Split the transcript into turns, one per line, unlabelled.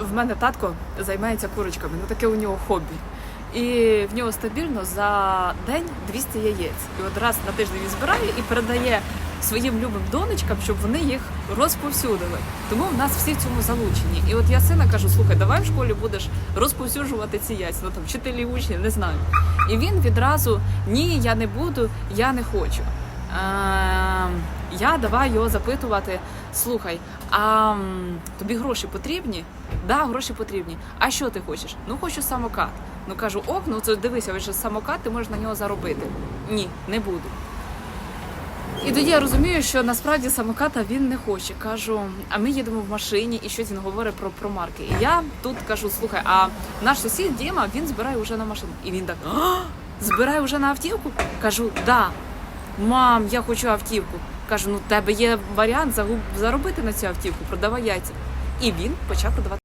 в мене татко займається курочками, ну таке у нього хобі. І в нього стабільно за день 200 яєць. І от раз на тиждень він збирає і передає своїм любим донечкам, щоб вони їх розповсюдили. Тому в нас всі в цьому залучені. І от я сина кажу: слухай, давай в школі будеш розповсюджувати ці яйця. Ну там вчителі учні, не знаю. І він відразу ні, я не буду, я не хочу. Я давай його запитувати: слухай, а тобі гроші потрібні? Да, гроші потрібні. А що ти хочеш? Ну хочу самокат. Ну кажу, ок, ну це дивися, ви ж самокат, ти можеш на нього заробити. Ні, не буду. І тоді я розумію, що насправді самоката він не хоче. Кажу, а ми їдемо в машині, і щось він говорить про, про марки. І я тут кажу: слухай, а наш сусід Діма він збирає вже на машину. І він так «А, збирає вже на автівку? Кажу, да. Мам, я хочу автівку. Кажу, ну в тебе є варіант заробити на цю автівку, продавай яйця. І він почав продавати.